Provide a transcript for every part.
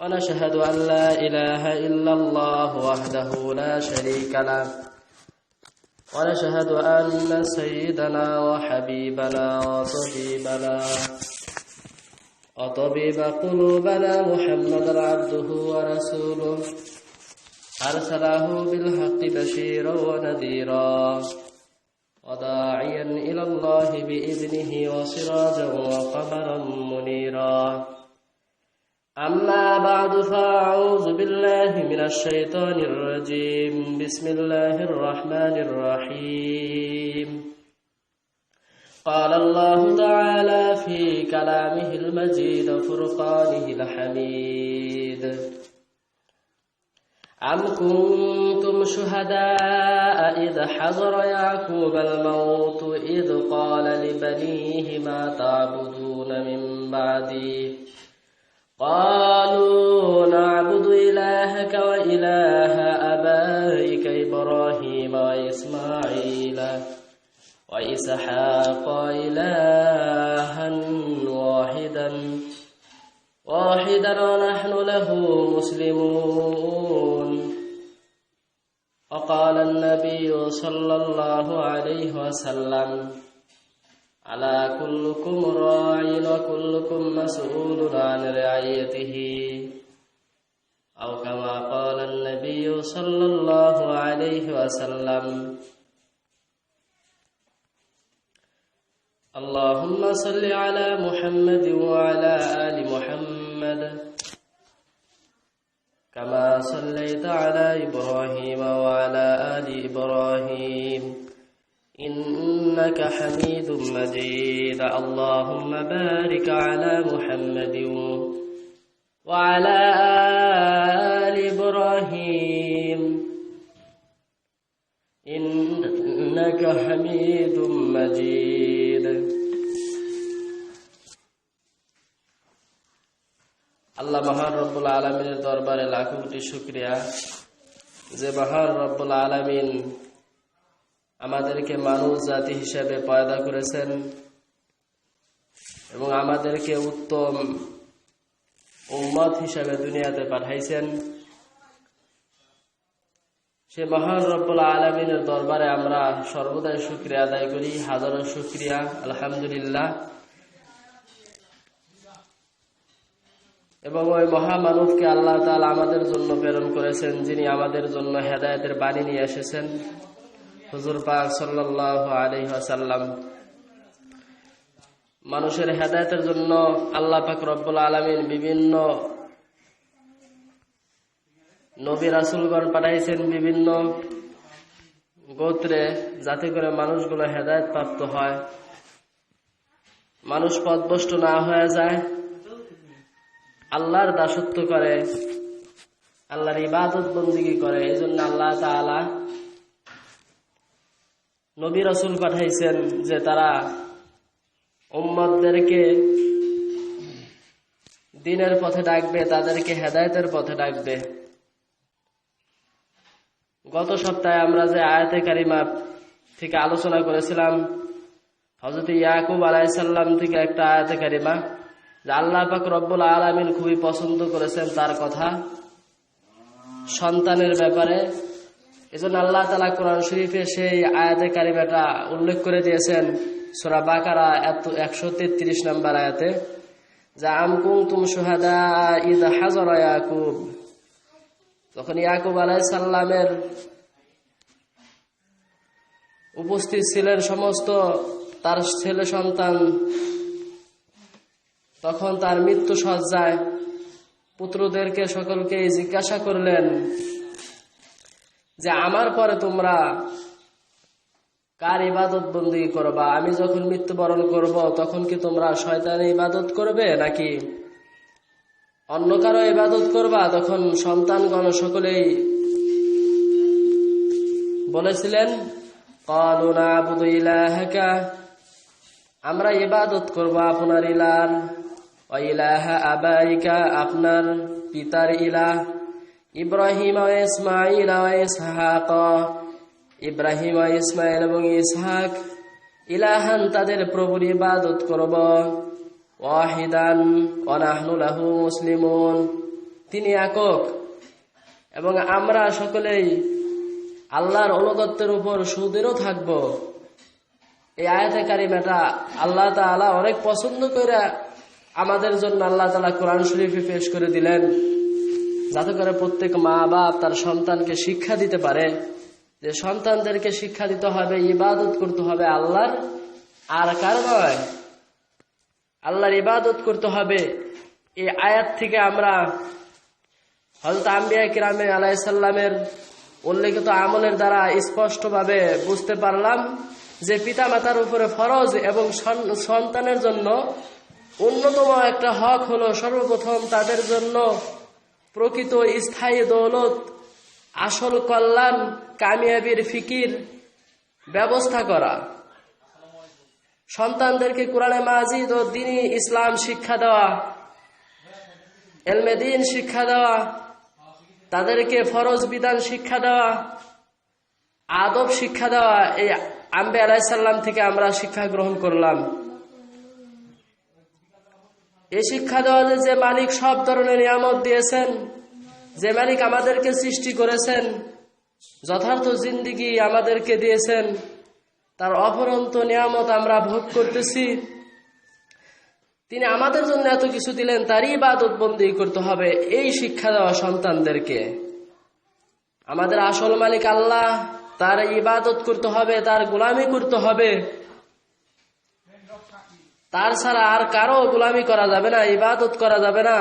ونشهد أن لا إله إلا الله وحده لا شريك له. ونشهد أن سيدنا وحبيبنا وطبيبنا وطبيب قلوبنا محمدا عبده ورسوله. أرسله بالحق بشيرا ونذيرا وداعيا إلى الله بإذنه وسراجا وقمرا منيرا. أما بعد فأعوذ بالله من الشيطان الرجيم. بسم الله الرحمن الرحيم. قال الله تعالى في كلامه المجيد فرقانه الحميد. أم كنتم شهداء إذ حضر يعقوب الموت إذ قال لبنيه ما تعبدون من بعدي؟ قالوا نعبد إلهك وإله أبائك إبراهيم وإسماعيل وإسحاق إلها واحدا واحدا ونحن له مسلمون. وقال النبي صلى الله عليه وسلم على كلكم راع وكلكم مسؤول عن رعيته. أو كما قال النبي صلى الله عليه وسلم اللهم صل على محمد وعلى آل محمد كما صليت على إبراهيم وعلى آل إبراهيم. إنك حميد مجيد اللهم بارك على محمد وعلى آل إبراهيم إنك حميد مجيد আল্লাহ মহান রব্বুল আলমিনের দরবারে লাখো কোটি শুক্রিয়া যে মহান রব্বুল আলমিন আমাদেরকে মানুষ জাতি হিসেবে পয়দা করেছেন এবং আমাদেরকে উত্তম উম্মত হিসেবে দুনিয়াতে পাঠাইছেন। সে মহান রব্বুল আলমিনের দরবারে আমরা সর্বদাই শুক্রিয়া আদায় করি, হাজারো শুক্রিয়া, আলহামদুলিল্লাহ। এবং ওই মহামানবকে আল্লাহ তালা আমাদের জন্য প্রেরণ করেছেন, যিনি আমাদের জন্য হেদায়তের বাণী নিয়ে এসেছেন। হুজুর পাক সাল্লাহ আলহাসাল্লাম মানুষের হেদায়তের জন্য আল্লাহ পাক রব্বুল আলমিন বিভিন্ন নবী রাসুলগণ পাঠাইছেন বিভিন্ন গোত্রে যাতে করে মানুষগুলো হেদায়ত প্রাপ্ত হয়। মানুষ পদভষ্ট না হয়ে যায়। আল্লাহর দাসত্ব করে, আল্লাহর ইবাদত বন্দিগি করে এই জন্য আল্লাহ তালা নবী রসুল পাঠাইছেন যে তারা উম্মদদেরকে দিনের পথে ডাকবে, তাদেরকে হেদায়তের পথে ডাকবে। গত সপ্তাহে আমরা যে আয়াতে কারিমা থেকে আলোচনা করেছিলাম হজরত ইয়াকুব আলাইসাল্লাম থেকে একটা আয়াতে কারিমা, যে আল্লাহ পাক রব্বুল আলমিন খুবই পছন্দ করেছেন তার কথা। সন্তানের ব্যাপারে এজন্য আল্লাহ তালা কোরআন শরীফে সেই আয়াতে কারিমাটা উল্লেখ করে দিয়েছেন, সোরা বাকারা এত একশো তেত্রিশ নম্বর আয়াতে। যা আমকুম তুম সোহাদা ঈদ হাজর ইয়াকুব। তখন ইয়াকুব আলাই সাল্লামের উপস্থিত ছিলেন সমস্ত তার ছেলে সন্তান। তখন তার মৃত্যু সজ্জায় পুত্রদেরকে সকলকে জিজ্ঞাসা করলেন যে আমার পরে তোমরা কার ইবাদত বন্দী করবা? আমি যখন মৃত্যুবরণ করব, তখন কি তোমরা শয়তানের ইবাদত করবে নাকি? অন্য কারও ইবাদত করবা? তখন সন্তানগণ সকলেই বলেছিলেন আমরা ইবাদত করব আপনার ইলার ইলাহা আবাইকা, আপনার পিতার ইলাহ। ইব্রাহিম ও ইসমাইল ও ইসহাক ইব্রাহিম ও ইসমাইল এবং ইসহাক ইলাহান তাদের প্রভুর ইবাদত করব। ওয়াহিদান অনাহনু লাহু মুসলিমুন। তিনি একক। এবং আমরা সকলেই আল্লাহর অনুগত্যের উপর সুদৃঢ় থাকব। এই আয়াতে কারিমাটা আল্লাহ তাআলা অনেক পছন্দ করে আমাদের জন্য আল্লাহ তাআলা কোরআন শরীফে পেশ করে দিলেন। যাতে করে প্রত্যেক মা বাপ তার সন্তানকে শিক্ষা দিতে পারে, যে সন্তানদেরকে শিক্ষা দিতে হবে, ইবাদত করতে হবে আল্লাহর, আর কার নয়? আল্লাহর ইবাদত করতে হবে। এই আয়াত থেকে আমরা হজরত আম্বিয়া কিরামে আলাইসাল্লামের উল্লেখিত আমলের দ্বারা স্পষ্টভাবে বুঝতে পারলাম যে পিতা মাতার উপরে ফরজ এবং সন্তানের জন্য অন্যতম একটা হক হলো সর্বপ্রথম তাদের জন্য প্রকৃত স্থায়ী দৌলত, আসল কল্যাণ, কামিয়াবির ফিকির, ব্যবস্থা করা। সন্তানদেরকে কোরআনে মাজিদ ও দিনী ইসলাম শিক্ষা দেওয়া, এলমে দিন শিক্ষা দেওয়া, তাদেরকে ফরজ বিধান শিক্ষা দেওয়া, আদব শিক্ষা দেওয়া, এই আম্বে আলাইসাল্লাম থেকে আমরা শিক্ষা গ্রহণ করলাম। এই শিক্ষা দেওয়া যে মালিক সব ধরনের নিয়ামত দিয়েছেন, যে মালিক আমাদেরকে সৃষ্টি করেছেন, যথার্থ জিন্দিগি আমাদেরকে দিয়েছেন, তার অপরন্ত নিয়ামত আমরা ভোগ করতেছি। তিনি আমাদের জন্য এত কিছু দিলেন, তারই ইবাদত বন্দি করতে হবে এই শিক্ষা দেওয়া সন্তানদেরকে। আমাদের আসল মালিক আল্লাহ, তার ইবাদত করতে হবে, তার গোলামি করতে হবে। তার ছাড়া আর কারও গোলামি করা যাবে না, ইবাদত করা যাবে না।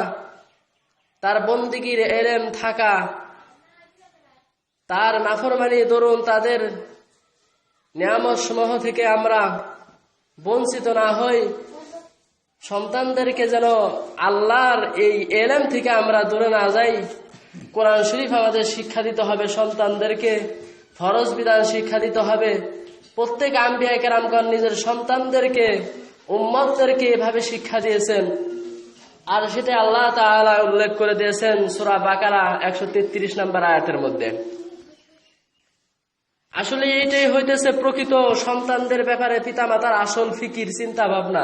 তার বন্দিগির এলেম থাকা, তার নাফরমানি দরুন তাদের নিয়ামত থেকে আমরা বঞ্চিত না হই। সন্তানদেরকে যেন আল্লাহর এই এলেম থেকে আমরা দূরে না যাই। কোরআন শরীফ আমাদের শিক্ষা দিতে হবে সন্তানদেরকে, ফরজ বিধান শিক্ষা দিতে হবে। প্রত্যেক আম্বিয়া কেরামগণ নিজের সন্তানদেরকে উম্মতদেরকে এভাবে শিক্ষা দিয়েছেন। আর সেটা আল্লাহ তাআলা উল্লেখ করে দিয়েছেন সূরা বাকারা একশো তেত্রিশ নম্বর আয়াতের মধ্যে। আসলে এইটাই হইতেছে প্রকৃত সন্তানদের ব্যাপারে পিতামাতার আসল ফিকির চিন্তা ভাবনা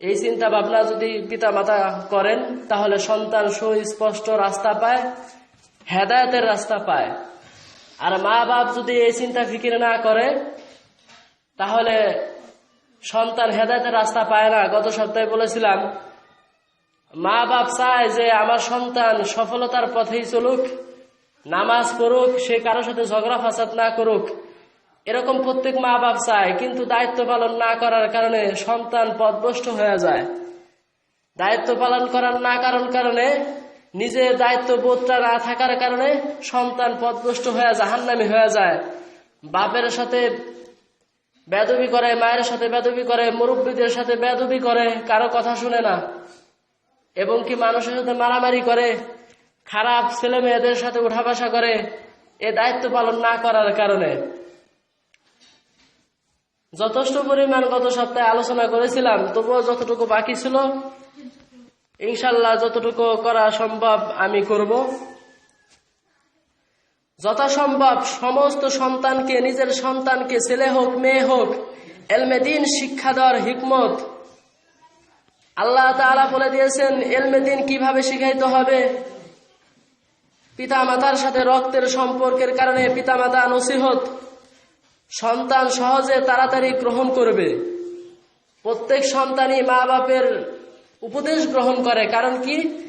এই চিন্তা ভাবনা যদি পিতামাতা করেন, তাহলে সন্তান সুস্পষ্ট রাস্তা পায়, হেদায়তের রাস্তা পায়। আর মা বাপ যদি এই চিন্তা ফিকির না করে, তাহলে সন্তান হেদায়তের রাস্তা পায় না। গত সপ্তাহে বলেছিলাম, মা বাপ চায় যে আমার সন্তান সফলতার পথেই চলুক, নামাজ পড়ুক, সে কারোর সাথে ঝগড়া ফাসাদ না করুক, এরকম প্রত্যেক মা বাপ চায়, কিন্তু দায়িত্ব পালন না করার কারণে সন্তান পদভ্রষ্ট হয়ে যায়। দায়িত্ব পালন করার না কারণ কারণে, নিজের দায়িত্ব বোধটা না থাকার কারণে সন্তান পদভ্রষ্ট হয়ে জাহান্নামি হয়ে যায়। বাপের সাথে বেদবি করে, মায়ের সাথে বেদবি করে, মুরব্বীদের সাথে বেদবি করে, কারও কথা শুনে না। এবং কি মানুষের সাথে মারামারি করে, খারাপ ছেলে মেয়েদের সাথে উঠা করে, এ দায়িত্ব পালন না করার কারণে। যথেষ্ট পরিমাণ গত সপ্তাহে আলোচনা করেছিলাম, তবুও যতটুকু বাকি ছিল, ইনশাল্লাহ যতটুকু করা সম্ভব আমি করব। যথাসম্ভব সমস্ত সন্তানকে, নিজের সন্তানকে, ছেলে হোক, মেয়ে হোক এলমেদিন শিক্ষা দেওয়ার হিকমত। আল্লাহ তাআলা বলে দিয়েছেন এলমেদিন কীভাবে শিখাইতে হবে? পিতা মাতার সাথে রক্তের সম্পর্কের কারণে পিতা পিতামাতা নসিহত। সন্তান সহজে তাড়াতাড়ি গ্রহণ করবে। প্রত্যেক সন্তানই মা বাপের উপদেশ গ্রহণ করে। কারণ কি?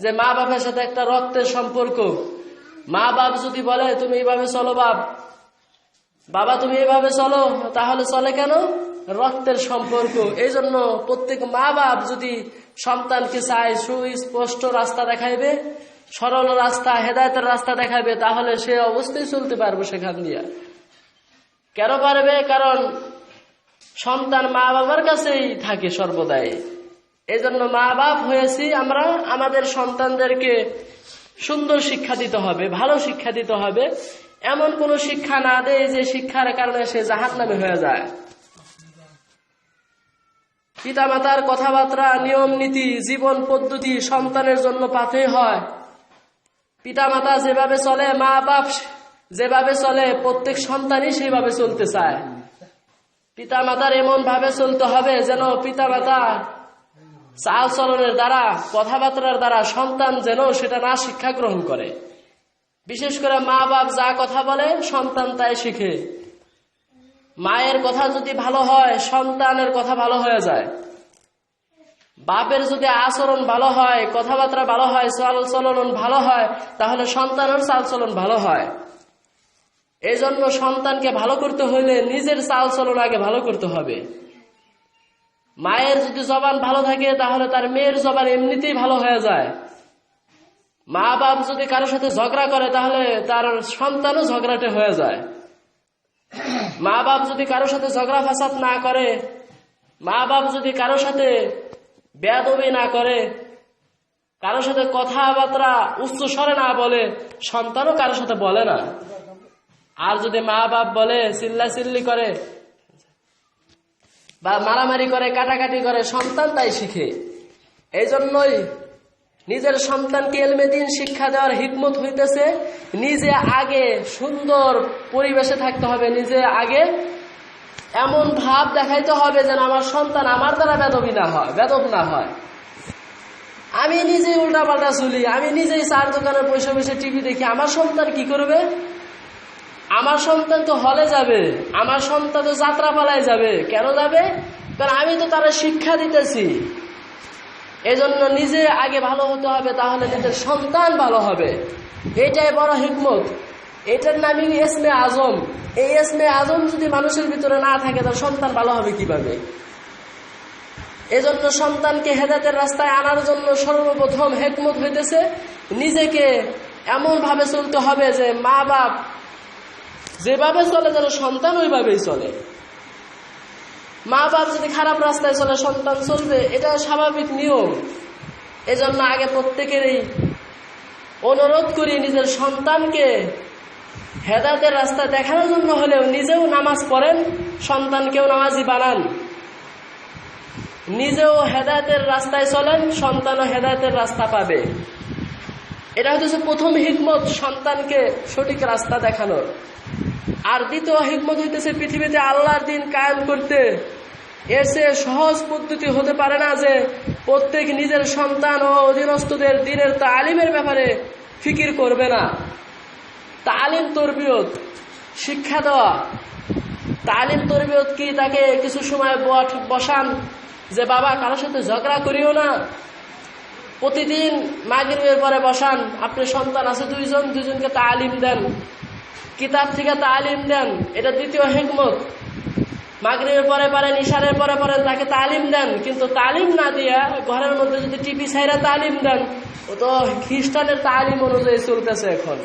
যে মা বাপের সাথে একটা রক্তের সম্পর্ক। মা বাপ যদি বলে, তুমি এইভাবে চলো বাপ। বাবা, তুমি এইভাবে চলো, তাহলে চলে কেন? রক্তের সম্পর্ক। এই জন্য প্রত্যেক মা বাপ যদি সন্তানকে চায় সুস্পষ্ট রাস্তা দেখাইবে, সরল রাস্তা, হেদায়তের রাস্তা দেখাবে তাহলে সে অবস্থায় চলতে পারবে সেখান দিয়ে। কেন পারবে? কারণ সন্তান মা বাবার কাছেই থাকে সর্বদাই। এই জন্য মা বাপ হয়েছি আমরা, আমাদের সন্তানদেরকে সুন্দর শিক্ষা দিতে হবে, ভালো শিক্ষা দিতে হবে। এমন কোন শিক্ষা না দেয় যে শিক্ষার কারণে সে জাহাজ নামে হয়ে যায়। পিতামাতার কথাবার্তা, নিয়ম নীতি, জীবন পদ্ধতি, সন্তানের জন্য পাথে হয়। পিতামাতা যেভাবে চলে মা বাপ যেভাবে চলে, প্রত্যেক সন্তানই সেইভাবে চলতে চায়। পিতামাতার এমন ভাবে চলতে হবে যেন পিতামাতা চাল চলনের দ্বারা, কথাবার্তার দ্বারা সন্তান যেন সেটা না শিক্ষা গ্রহণ করে। বিশেষ করে মা বাপ যা কথা বলে, সন্তান তাই শিখে। মায়ের কথা যদি ভালো হয়, সন্তানের কথা ভালো হয়ে যায়। বাপের যদি আচরণ ভালো হয়, কথাবার্তা ভালো হয় চাল চলন ভালো হয়, তাহলে সন্তানের চাল চলন ভালো হয়। এই জন্য সন্তানকে ভালো করতে হইলে নিজের চাল চলন আগে ভালো করতে হবে। মায়ের যদি জবান ভালো থাকে, তাহলে তার মেয়ের জবান এমনিতেই ভালো হয়ে যায়। মা বাপ যদি কারোর সাথে ঝগড়া করে, তাহলে তার সন্তানও ঝগড়াটে হয়ে যায়। মা বাপ যদি কারোর সাথে ঝগড়া ফাসাদ না করে মা বাপ যদি কারোর সাথে বেদবি না করে, কারোর সাথে কথাবার্তা উচ্চ স্বরে না বলে, সন্তানও কারোর সাথে বলে না। আর যদি মা বাপ বলে চিল্লা চিল্লি করে বা মারামারি করে, কাটাকাটি করে, সন্তান তাই শিখে। এই জন্যই নিজের সন্তানকে এলমে দিন শিক্ষা দেওয়ার হিকমত হইতেছে, নিজে আগে সুন্দর পরিবেশে থাকতে হবে, নিজে আগে এমন ভাব দেখাইতে হবে যেন আমার সন্তান আমার দ্বারা বেদবি না হয়, বেদব না হয়। আমি নিজেই উল্টাপাল্টা চলি, আমি নিজেই চার দোকানে বসে বসে টিভি দেখি, আমার সন্তান কি করবে? আমার সন্তান তো হলে যাবে, আমার সন্তান তো যাত্রা পালায় যাবে। কেন যাবে? কারণ আমি তো তারা শিক্ষা দিতেছি। এজন্য নিজে আগে ভালো হতে হবে, তাহলে নিজের সন্তান ভালো হবে। এটাই বড় হিকমত। এটার নামই এসমে আজম। এই এসমে আজম যদি মানুষের ভিতরে না থাকে, তার সন্তান ভালো হবে কীভাবে? এজন্য সন্তানকে হেদাতের রাস্তায় আনার জন্য সর্বপ্রথম হেকমত হইতেছে, নিজেকে এমন ভাবে চলতে হবে যে মা বাপ যেভাবে চলে যেন সন্তান ওইভাবেই চলে। মা বাপ যদি খারাপ রাস্তায় চলে, সন্তান চলবে, এটা স্বাভাবিক নিয়ম। এজন্য আগে প্রত্যেকেরই অনুরোধ করি নিজের সন্তানকে হেদাতের রাস্তা দেখানোর জন্য হলেও নিজেও নামাজ পড়েন, সন্তানকেও নামাজি বানান। নিজেও হেদায়তের রাস্তায় চলেন, সন্তানও হেদায়তের রাস্তা পাবে। এটা হচ্ছে প্রথম হিকমত সন্তানকে সঠিক রাস্তা দেখানোর। আর দ্বিতীয় হিকমত হইতেছে পৃথিবীতে আল্লাহর দিন কায়েম করতে। এসে সহজ পদ্ধতি হতে পারে না যে প্রত্যেক নিজের সন্তান ও অধীনস্থদের দিনের তালিমের ব্যাপারে ফিকির করবে না। তালিম তরবিয়ত, শিক্ষা দেওয়া। তালিম তরবিয়ত কি তাকে কিছু সময় বসান যে, বাবা, কারোর সাথে ঝগড়া করিও না। প্রতিদিন মাগরিবের পরে বসান। আপনি সন্তান আছে দুইজন, দুইজনকে তালিম দেন। কিতাব থেকে তালিম দেন, এটা দ্বিতীয় হেকমত। মাগরিবের পরে পরে, নিশারের পরে পরে তাকে তালিম দেন, কিন্তু তালিম না দিয়া ঘরের মধ্যে যদি টিভি ছাইরা তালিম দেন, ও তো খ্রিস্টানের তালিম অনুযায়ী চলতেছে এখন।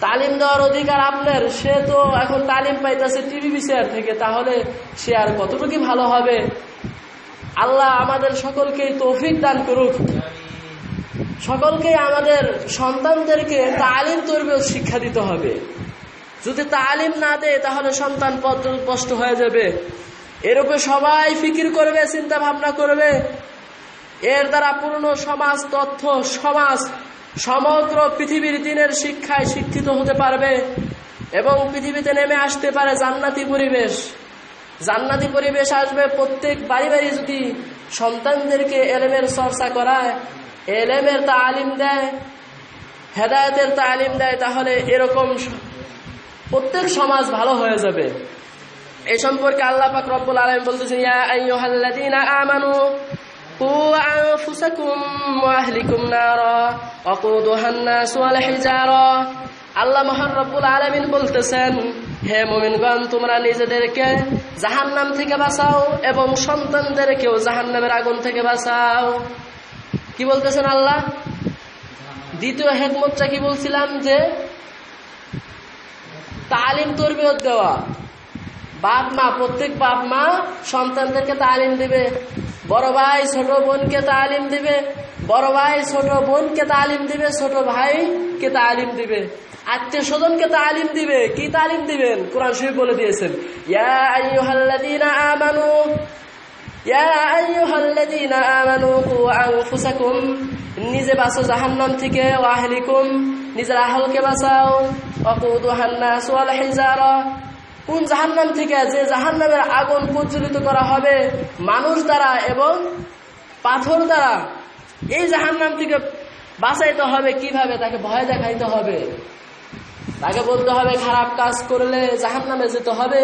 তালিম দেওয়ার অধিকার আপনার, সে তো এখন তালিম পাইতেছে টিভি বিচার থেকে, তাহলে সে আর কতটুকু ভালো হবে? আল্লাহ আমাদের সকলকে তৌফিক দান করুক। সকলকে আমাদের সন্তানদেরকে তালিম তরবে শিক্ষা দিতে হবে। যদি তালিম না দেয়, তাহলে সন্তান স্পষ্ট হয়ে যাবে। এর উপরে সবাই ফিকির করবে চিন্তা ভাবনা করবে। এর দ্বারা পূর্ণ সমাজ, তথ্য, সমাজ, সমগ্র পৃথিবীর দিনের শিক্ষায় শিক্ষিত হতে পারবে এবং পৃথিবীতে নেমে আসতে পারে জান্নাতি পরিবেশ। জান্নাতি পরিবেশ আসবে প্রত্যেক বাড়ি বাড়ি যদি সন্তানদেরকে এলেমের চর্চা করায়, এলেমের তালিম দেয়, হেদায়তের তালিম দেয়, তাহলে এরকম প্রত্যেক সমাজ ভালো হয়ে যাবে। এই সম্পর্কে আল্লাহ পাক রব্বুল আলম বলতেছে আমানু, কু আনফুসাকুম ওয়া বলতেছেন, হে তোমরা জাহান্নাম থেকে বাঁচাও এবং সন্তানদেরকেও জাহান্নামের আগুন থেকে বাঁচাও। কি বলতেছেন আল্লাহ? দ্বিতীয় হেকমতটা কি বলছিলাম যে তালিম তরবিয়ত দেওয়া। বাপ মা, প্রত্যেক বাপ মা সন্তানদেরকে তালিম দিবে। বড় ভাই, ছোট বোনকে তালিম দিবে। বড় ভাই, ছোট বোনকে তালিম দিবে। ছোট ভাইকে তালিম দিবে। আত্মীয় স্বজনকে তালিম দিবে। কি তালিম দিবেন? কোরআন শরীফ বলে দিয়েছেন, ইয়া আইয়ুহাল্লাযীনা আমানু ইয়া আইয়ুহাল্লাযীনা আমানু কু আনফুসাকুম, নিজে বাঁচো জাহান্নাম থেকে ওয়া আহলিকুম, নিজের আহলকে বাঁচাও। ওয়াকুদুহান নাস ওয়াল হিজারা, কোন জাহান্নাম থেকে যে জাহান্নামের আগুন প্রজ্বলিত করা হবে, মানুষ দ্বারা এবং পাথর দ্বারা, এই জাহান্নাম থেকে বাঁচাইতে হবে, কীভাবে? তাকে ভয় দেখাইতে হবে। তাকে বলতে হবে, খারাপ কাজ করলে জাহান্নামে যেতে হবে।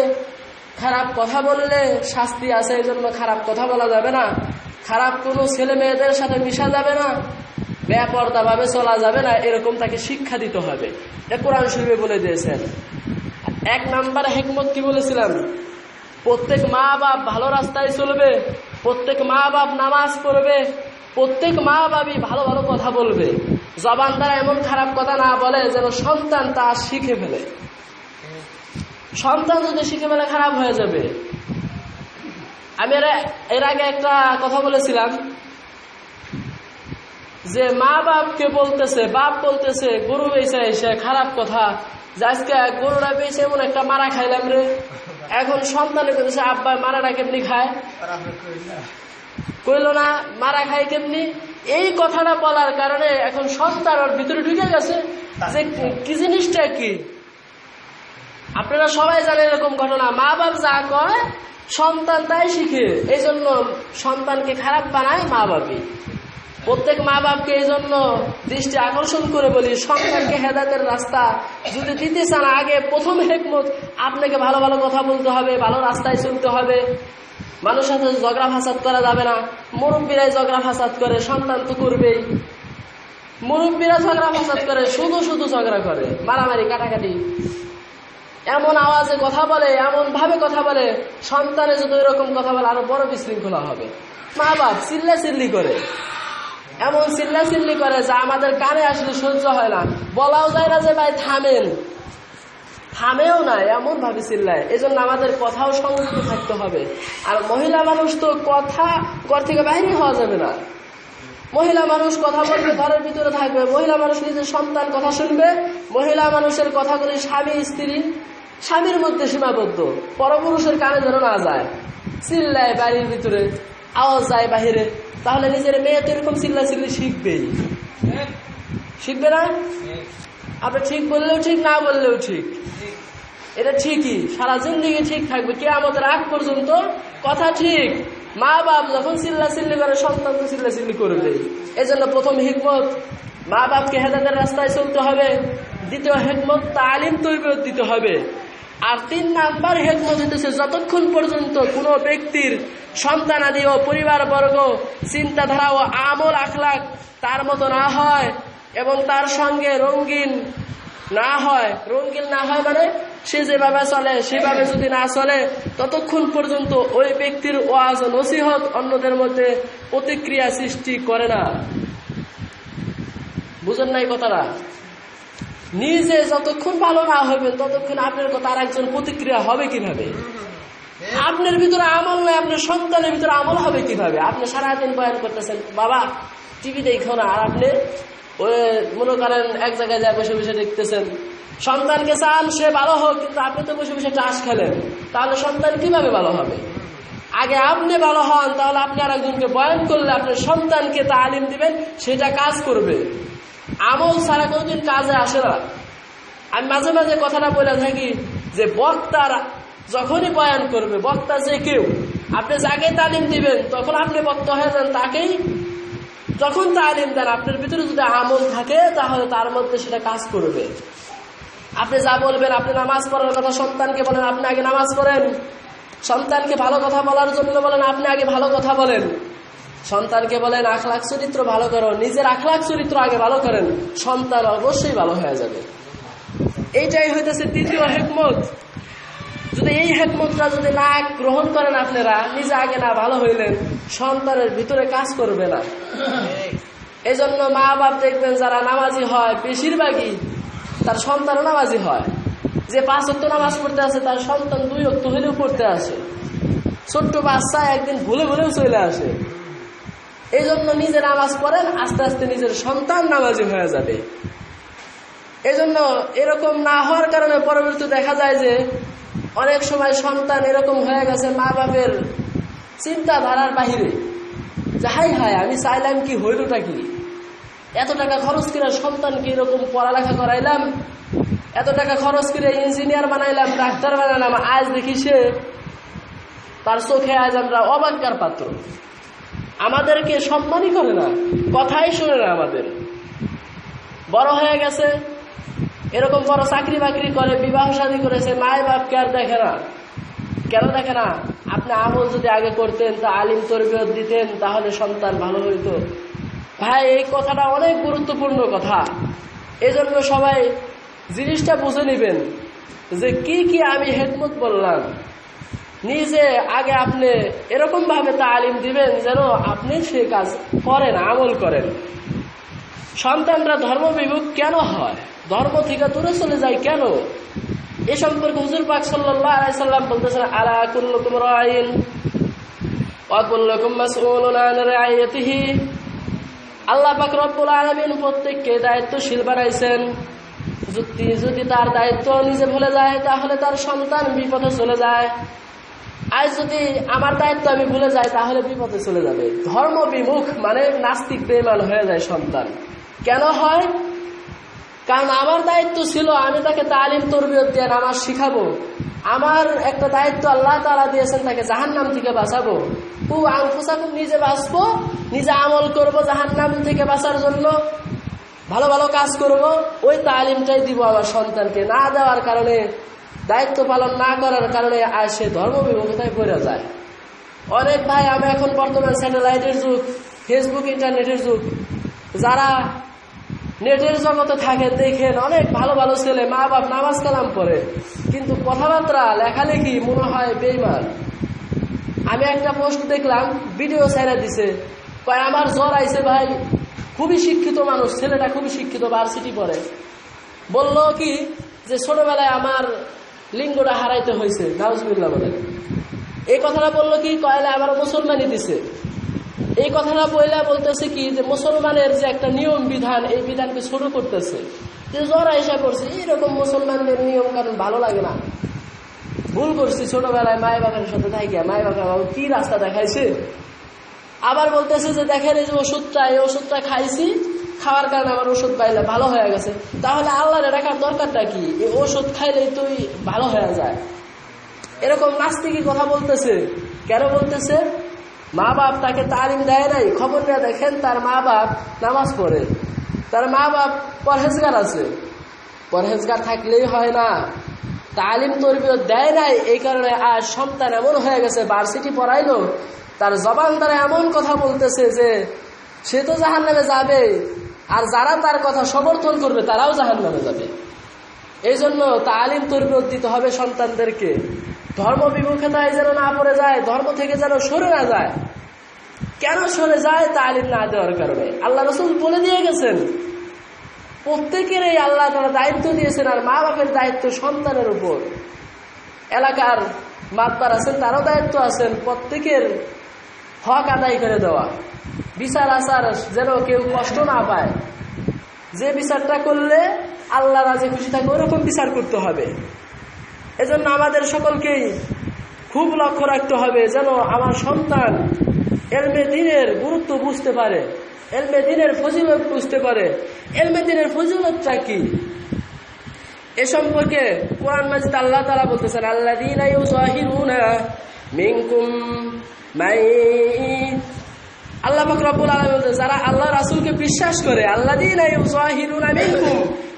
খারাপ কথা বললে শাস্তি আছে, এই জন্য খারাপ কথা বলা যাবে না। খারাপ কোনো ছেলে মেয়েদের সাথে মিশা যাবে না বেপর্দা ভাবে চলা যাবে না, এরকম তাকে শিক্ষা দিতে হবে। এটা কোরআন শরীফে বলে দিয়েছেন। এক নাম্বার হেকমত কি বলেছিলাম? প্রত্যেক মা বাপ ভালো রাস্তায় চলবে, প্রত্যেক মা বাপ নামাজ পড়বে, প্রত্যেক মা বাপই ভালো ভালো কথা বলবে। জবান দ্বারা এমন খারাপ কথা না বলে যেন সন্তান তা শিখে ফেলে। সন্তান যদি শিখে ফেলে খারাপ হয়ে যাবে। আমি এর- আগে একটা কথা বলেছিলাম যে মা বাপকে বলতেছে, বাপ বলতেছে, গরু বেঁচে এসে খারাপ কথা। যে আজকে গরুটা বেঁচে এমন একটা মারা খাইলাম রে। এখন সন্তানে বলতেছে আব্বা, মারাটা কেমনি খায়? কইল না, মারা খায় কেমনি? এই কথাটা বলার কারণে এখন সন্তান ওর ভিতরে ঢুকে গেছে। যে কি জিনিসটা কি? আপনারা সবাই জানেন এরকম ঘটনা। মা বাপ যা কয়, সন্তান তাই শিখে। এই জন্য সন্তানকে খারাপ বানায় মা বাপই। প্রত্যেক মা বাপকে এই জন্য দৃষ্টি আকর্ষণ করে বলি, সন্তানকে হেদাতের রাস্তা যদি দিতে চান, আগে প্রথম হেকমত আপনাকে ভালো ভালো কথা বলতে হবে, ভালো রাস্তায় চলতে হবে। মানুষের সাথে ঝগড়া ফাসাদ করা যাবে না। মুরব্বীরাই ঝগড়া ফাসাদ করে, সন্তান তো করবেই। মুরব্বীরা ঝগড়া ফাসাদ করে, শুধু শুধু ঝগড়া করে। মারামারি, কাটাকাটি। এমন আওয়াজে কথা বলে, এমন ভাবে কথা বলে সন্তানে যদি এরকম কথা বলে, আরও বড় বিশৃঙ্খলা হবে। মা বাপ চিল্লা চিল্লি করে। এমন চিল্লা চিল্লি করে যা আমাদের কানে আসলে সহ্য হয় না। বলাও যায় না যে ভাই থামেন। থামেও না, এমন ভাবে চিল্লায়। এই জন্য আমাদের কথাও সংযত থাকতে হবে। আর মহিলা মানুষ তো কথা ঘর থেকে বাইরে হওয়া যাবে না। মহিলা মানুষ কথা বলবে ঘরের ভিতরে থাকবে। মহিলা মানুষ নিজের সন্তান কথা শুনবে। মহিলা মানুষের কথাগুলি স্বামী, স্ত্রী স্বামীর মধ্যে সীমাবদ্ধ। পরপুরুষের কানে যেন না যায়। চিল্লায় বাড়ির ভিতরে, আওয়াজ যায় বাহিরে। তাহলে নিজের মেয়ে তো এরকম চিল্লা চিল্লি শিখবেই শিখবে না? আপনি ঠিক বললেও ঠিক, না বললেও ঠিক। এটা ঠিকই। সারা জিন্দিগি ঠিক থাকবে। কে আমাদের আগ পর্যন্ত কথা ঠিক। মা বাপ যখন চিল্লা চিল্লি করে, সন্তান তো চিল্লা চিল্লি করবে এই জন্য প্রথম হিকমত, মা বাপকে হেদাদের রাস্তায় চলতে হবে। দ্বিতীয় হেকমত, তালিম তৈরি দিতে হবে। আর তিন নাম্বার হেকমত হইতেছে, যতক্ষণ পর্যন্ত কোনো ব্যক্তির সন্তানাদি ও পরিবার বর্গ চিন্তাধারা ও আমল আখলাক তার মতো না হয় এবং তার সঙ্গে রঙ্গিন না হয়, রঙ্গিন না হয় মানে সে যেভাবে চলে, সেভাবে যদি না চলে, ততক্ষণ পর্যন্ত ওই ব্যক্তির ওয়াজ নসিহত অন্যদের মধ্যে প্রতিক্রিয়া সৃষ্টি করে না। বুঝেন নাই কথাটা? নিজে যতক্ষণ ভালো না হইবেন ততক্ষণ আপনার কথা আর একজন প্রতিক্রিয়া হবে কীভাবে? আপনার ভিতরে আমল নয় আপনার সন্তানের ভিতরে আমল হবে কীভাবে? আপনি সারাদিন বয়ান করতেছেন, বাবা টিভি দেখো না। আর আপনি, ওই, মনে করেন, এক জায়গায় যা বসে বসে দেখতেছেন, সন্তানকে চান সে ভালো হোক, কিন্তু আপনি তো বসে বসে টাস খেলেন, তাহলে সন্তান কীভাবে ভালো হবে? আগে আপনি ভালো হন, তাহলে আপনি আর একজনকে বয়ান করলে আপনার সন্তানকে তালিম দিবেন, সেটা কাজ করবে। আমল ছাড়া কোনোদিন কাজে আসে না। আমি মাঝে মাঝে কথাটা বলে থাকি যে, বক্তার যখনই বয়ান করবে, বক্তা যে কেউ, আপনি যাকে তালিম দিবেন, তখন আপনি বক্তা হয়ে যান, তাকেই যখন তালিম দেন, আপনার ভিতরে যদি আমল থাকে, তাহলে তার মধ্যে সেটা কাজ করবে। আপনি যা বলবেন, আপনি নামাজ পড়ার কথা সন্তানকে বলেন, আপনি আগে নামাজ পড়েন। সন্তানকে ভালো কথা বলার জন্য বলেন, আপনি আগে ভালো কথা বলেন। সন্তানকে বলেন, আখলাখ চরিত্র ভালো করো। নিজের আখলাখ চরিত্র আগে ভালো করেন, সন্তান অবশ্যই ভালো হয়ে যাবে। এইটাই হইতেছে তৃতীয় হেকমত। যদি এই হেকমতটা যদি না গ্রহণ করেন আপনারা, নিজে আগে না ভালো হইলেন, সন্তানের ভিতরে কাজ করবে না। এই জন্য মা বাপ দেখবেন, যারা নামাজি হয়, বেশিরভাগই তার সন্তানও নামাজি হয়। যে পাঁচ অক্ট নামাজ পড়তে আছে তার সন্তান দুই অক্ট হলেও পড়তে আসে। ছোট্ট বাচ্চা একদিন ভুলে ভুলেও চলে আসে। এই জন্য নিজে নামাজ পড়েন, আস্তে আস্তে নিজের সন্তান নামাজি হয়ে যাবে। এই জন্য এরকম না হওয়ার কারণে পরবর্তী দেখা যায় যে অনেক সময় সন্তান এরকম হয়ে গেছে মা বাপের চিন্তাধারার বাহিরে। যে হাই হাই আমি চাইলাম কি, হইলটা কি? এত টাকা খরচ করে সন্তানকে এরকম পড়ালেখা করাইলাম, এত টাকা খরচ করে ইঞ্জিনিয়ার বানাইলাম, ডাক্তার বানাইলাম, আজ দেখি সে তার চোখে আজ আমরা অবাক্যার পাত্র। আমাদেরকে সম্মানই করে না। কথাই শুনে না আমাদের। বড় হয়ে গেছে। এরকম বড় চাকরি বাকরি করে, বিবাহ শাদী করেছে, মায় বাপকে আর দেখে না। কেন দেখে না? আপনি আমল যদি আগে করতেন, তা আলিম তরবিয়ত দিতেন, তাহলে সন্তান ভালো হইতো। ভাই, এই কথাটা অনেক গুরুত্বপূর্ণ কথা। এজন্য সবাই জিনিসটা বুঝে নেবেন যে কি কি আমি হেদমত বললাম। নিজে আগে আপনি এরকম ভাবে তালিম দিবেন যেন আপনি সে কাজ করেন, আমল করেন। সন্তানরা ধর্ম বিমুখ কেন হয়? ধর্ম থেকে দূরে চলে যায় কেন? এ সম্পর্কে হুজুর পাক সাল্লাল্লাহু আলাইহি সাল্লাম বলতেছেন, আলা রাইন ওয়া কুল্লুকুম মাসউলুন আল্লাহ পাক রব্বুল আলামিন প্রত্যেককে দায়িত্বশীল বানাইছেন। যদি যদি তার দায়িত্ব নিজে ভুলে যায়, তাহলে তার সন্তান বিপদে চলে যায়। আজ যদি আমার দায়িত্ব আমি ভুলে যাই, তাহলে বিপদে চলে যাবে। ধর্ম বিমুখ মানে নাস্তিক বেমান হয়ে যায় সন্তান। কেন হয়? কারণ আমার দায়িত্ব ছিল, আমি তাকে তালিম, তরবিয়ত দিয়ে নামাজ শিখাবো। আমার একটা দায়িত্ব আল্লাহ তালা দিয়েছেন তাকে জাহান নাম থেকে বাঁচাবো। ও আনফুসাকুম, নিজে বাঁচবো, নিজে আমল করব জাহান নাম থেকে বাঁচার জন্য। ভালো ভালো কাজ করব, ওই তালিমটাই দিব আমার সন্তানকে। না দেওয়ার কারণে দায়িত্ব পালন না করার কারণে আর সে ধর্ম বিমুখতায় পড়ে যায়। অনেক ভাই, আমি এখন বর্তমান স্যাটেলাইটের যুগ, ফেসবুক, ইন্টারনেটের যুগ। যারা নেটের জগতে থাকে দেখেন অনেক ভালো ভালো ছেলে, মা বাপ নামাজ কালাম করে কিন্তু কথাবার্তা, লেখালেখি মনে হয় বেইমান আমি একটা পোস্ট দেখলাম, ভিডিও ছেড়ে দিছে। কয়, আমার জ্বর আইছে ভাই, খুবই শিক্ষিত মানুষ, ছেলেটা খুবই শিক্ষিত ভার্সিটি পড়ে। বলল কি, যে ছোটবেলায় আমার লিঙ্গটা হারাইতে হয়েছে নাউজবিল্লা বলে এই কথাটা বলল কি, কয়লা আমার মুসলমানই দিছে। এই কথাটা বইলা বলতেছে কি, যে মুসলমানের যে একটা নিয়ম বিধান, এই বিধানকে শুরু করতেছে। যে জ্বর এসে করছে এরকম মুসলমানদের নিয়ম কারণ ভালো লাগে না। ভুল করছি, ছোটবেলায় মায় বাবার সাথে থাকিয়া মায় বাবা কি রাস্তা দেখাইছে? আবার বলতেছে যে দেখেন এই যে ওষুধটা, এই ওষুধটা খাইছি খাওয়ার কারণে আমার ওষুধ পাইলে ভালো হয়ে গেছে। তাহলে আল্লাহর রাখার দরকারটা কি? এই ওষুধ খাইলেই তুই ভালো হয়ে যায়। এরকম নাস্তিকি কথা বলতেছে। কেন বলতেছে? মা বাপ তাকে তালিম দেয় নাই, খবর নিয়ে দেখেন তার মা বাপ নামাজ পড়ে। তার মা বাপ পরহেজগার আছে। পরহেজগার থাকলেই হয় না। তালিম তরবিয়ত দেয় নাই, এই কারণে আর সন্তান এমন হয়ে গেছে ভার্সিটি পড়াইলো। তার জবান তারা এমন কথা বলতেছে যে, সে তো জাহান নামে যাবে আর যারা তার কথা সমর্থন করবে, তারাও জাহান নামে যাবে। এই জন্য তালিম তরবিয়ত দিতে হবে সন্তানদেরকে। ধর্ম বিমুখতায় যেন না পড়ে যায়, ধর্ম থেকে যেন সরে না যায়। কেন সরে যায়, তালিম না দেওয়ার কারণে? আল্লাহ রসুল বলে দিয়ে গেছেন, প্রত্যেকের এই আল্লাহ তারা দায়িত্ব দিয়েছেন আর মা বাপের দায়িত্ব সন্তানের উপর। এলাকার মাতবার আছেন, তারও দায়িত্ব আছেন, প্রত্যেকের হক আদায় করে দেওয়া। বিচার আচার যেন কেউ কষ্ট না পায়। যে বিচারটা করলে আল্লাহ রাজে খুশি থাকে ওরকম বিচার করতে হবে। এজন্য আমাদের সকলকেই খুব লক্ষ্য রাখতে হবে যেন আমার সন্তান এলমে দিনের গুরুত্ব বুঝতে পারে। এলমে দিনের ফজিলত বুঝতে পারে। এলমে দিনের ফজিলতটা কি? এ সম্পর্কে কোরআন মাজিদ আল্লাহ তারা বলতেছেন আল্লাহ দিন আল্লাহ রব্বুল আলম যারা আল্লাহ রাসুলকে বিশ্বাস করে আল্লাহ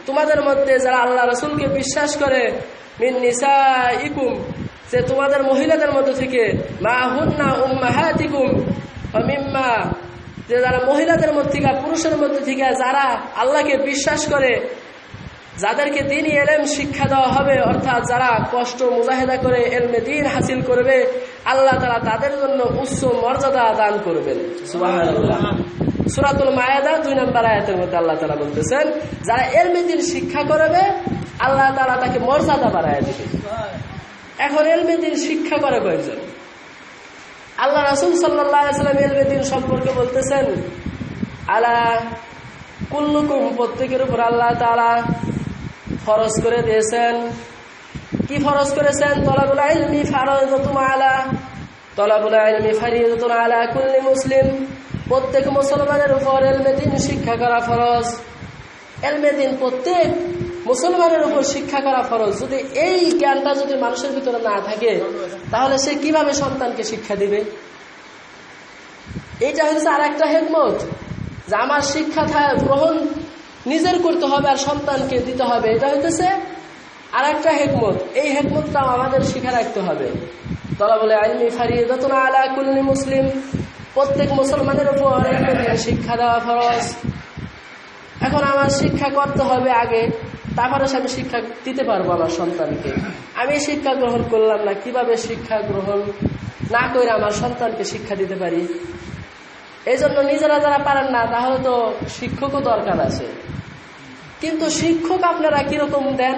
তোমাদের মধ্যে যারা আল্লাহ রাসুলকে বিশ্বাস করে, মিন নিসা ইকুম যে তোমাদের মহিলাদের মধ্যে থেকে মা হুন্না উম্মাহাতিকুম মিম্মা, যে যারা মহিলাদের মধ্যে থেকে পুরুষের মধ্যে থেকে, যারা আল্লাহকে বিশ্বাস করে যাদেরকে দিনই এলেম শিক্ষা দেওয়া হবে, অর্থাৎ যারা কষ্ট মুজাহেদা করে এলমে দিন হাসিল করবে, আল্লাহ তারা তাদের জন্য উচ্চ মর্যাদা দান করবেন। সুরাতুল মায়াদা দুই নম্বর আয়াতের মধ্যে আল্লাহ তালা বলতেছেন, যারা এলমে দিন শিক্ষা করবে, আল্লাহ তালা তাকে মর্যাদা বাড়ায় দিবে। এখন এলমে দিন শিক্ষা করে কয়েকজন আল্লাহ রাসুল সাল্লাম এলবে দিন সম্পর্কে বলতেছেন, আলা কুল্লুকুম, প্রত্যেকের উপর আল্লাহ তারা ফরজ করে দিয়েছেন। কি ফরজ করেছেন? মুসলিম। প্রত্যেক মুসলমানের উপর এলমে দিন শিক্ষা করা ফরজ। এলমে দিন প্রত্যেক মুসলমানের উপর শিক্ষা করা ফরজ। যদি এই জ্ঞানটা যদি মানুষের ভিতরে না থাকে, তাহলে সে কীভাবে সন্তানকে শিক্ষা দিবে? এইটা হচ্ছে আর একটা হেকমত। যে আমার শিক্ষা গ্রহণ নিজের করতে হবে আর সন্তানকে দিতে হবে। এটা হইতেছে আর একটা হেকমত। এই হেকমতটাও আমাদের শিখে রাখতে হবে। তলা বলে আইনি ফারিয়ে যতনা আলা কুল্লি মুসলিম। প্রত্যেক মুসলমানের উপর শিক্ষা দেওয়া ফরজ। এখন আমার শিক্ষা করতে হবে আগে, তারপরে আমি শিক্ষা দিতে পারব আমার সন্তানকে। আমি শিক্ষা গ্রহণ করলাম না, কীভাবে শিক্ষা গ্রহণ না করে আমার সন্তানকে শিক্ষা দিতে পারি? এই জন্য নিজেরা যারা পারেন না, তাহলে তো শিক্ষকও দরকার আছে। কিন্তু শিক্ষক আপনারা কীরকম দেন?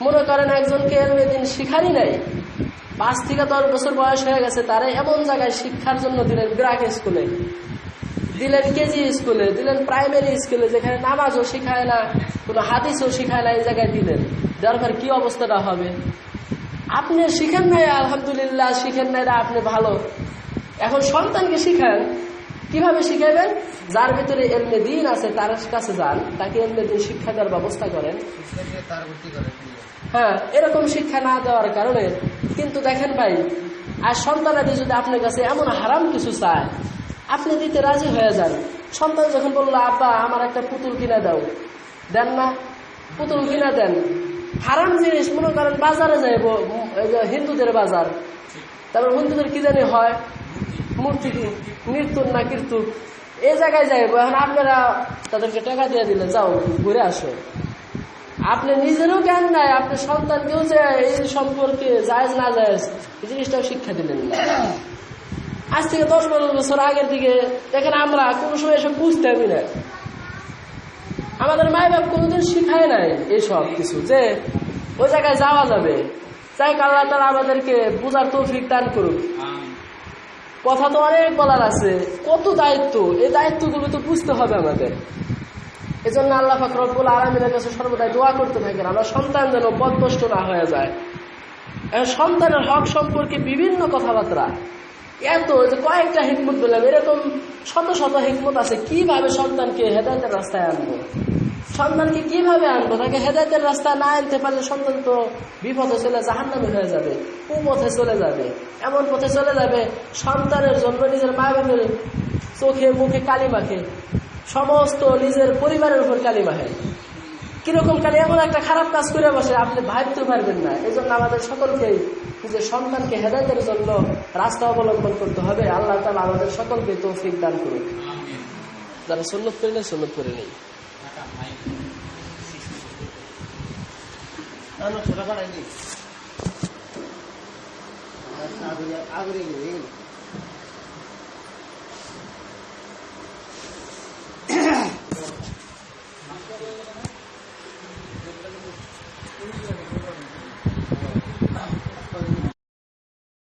মনে করেন একজনকে এদিন শিখারই নাই। পাঁচ থেকে দশ বছর বয়স হয়ে গেছে, তারা এমন জায়গায় শিক্ষার জন্য দিলেন ব্রাক স্কুলে। দিলেন কেজি স্কুলে, দিলেন প্রাইমারি স্কুলে, যেখানে নামাজও শিখায় না, কোনো হাদিসও শিখায় না, এই জায়গায় দিলেন। দরকার কি অবস্থাটা হবে? আপনি শিখেন নাই, আলহামদুলিল্লাহ, শিখেন নাই আপনি ভালো। এখন সন্তানকে শিখান। কীভাবে শিখাবেন যার ভিতরে এমনি দিন আছে, তার কাছে যান, তাকে এমনি দিন শিক্ষা দেওয়ার ব্যবস্থা করেন। হ্যাঁ এরকম শিক্ষা না দেওয়ার কারণে, কিন্তু দেখেন ভাই, আর সন্তানাদি যদি আপনার কাছে এমন হারাম কিছু চায়, আপনি দিতে রাজি হয়ে যান। সন্তান যখন বলল, আব্বা, আমার একটা পুতুল কিনে দাও। দেন না, পুতুল কিনে দেন। হারাম জিনিস, মনে করেন বাজারে যাইব হিন্দুদের বাজার। তারপর হিন্দুদের কি জানি হয়? মূর্তি কি মৃত্যুর না কীর্তুর এই জায়গায় যাইব এখন আপনারা তাদেরকে টাকা দিয়ে দিলে যাও, ঘুরে আসো। আপনি নিজেরও জ্ঞান নাই, আপনি সন্তানকেও যে এই সম্পর্কে জায়জ না জায়জ, এই জিনিসটাও শিক্ষা দিলেন না। আজ থেকে দশ পনেরো বছর আগের দিকে, দেখেন আমরা কোনো সময় এসব বুঝতে না। আমাদের মাই বাপ কোনোদিন শিখায় নাই এইসব কিছু, যে ওই জায়গায় যাওয়া যাবে। চাই আল্লাহ তালা আমাদেরকে বুঝার তৌফিক দান করুক। কথা তো অনেক বলার আছে। কত দায়িত্ব? এই দায়িত্বগুলো তো বুঝতে হবে আমাদের। এজন্য আল্লাহ ফাকরবুল আলমিনের কাছে সর্বদাই দোয়া করতে থাকেন, আমরা সন্তান যেন পদভষ্ট না হয়ে যায়। সন্তানের হক সম্পর্কে বিভিন্ন কথাবার্তা। এত যে কয়েকটা হিকমত বললাম, এরকম শত শত হিকমত আছে, কীভাবে সন্তানকে হেদায়তের রাস্তায় আনব? সন্তানকে কীভাবে আনব? তাকে হেদায়তের রাস্তা না আনতে পারলে সন্তান তো বিপদে চলে, জাহান্নামে হয়ে যাবে, কুপথে চলে যাবে, এমন পথে চলে যাবে, সন্তানের জন্য নিজের মা বাপের চোখে, মুখে কালি মাখে, সমস্ত নিজের পরিবারের উপর কালি মাখে। কীরকম কালি? এমন একটা খারাপ কাজ করে বসে, আপনি ভাবতে পারবেন না। এই জন্য আমাদের সকলকেই নিজের সন্তানকে হেদায়তের জন্য রাস্তা অবলম্বন করতে হবে। আল্লাহ তালা আমাদের সকলকে তৌফিক দান করুক। যারা সন্ন্যত করে নেই সন্ন্যত করে নেই। నన్ను చూడబడండి ఆగురే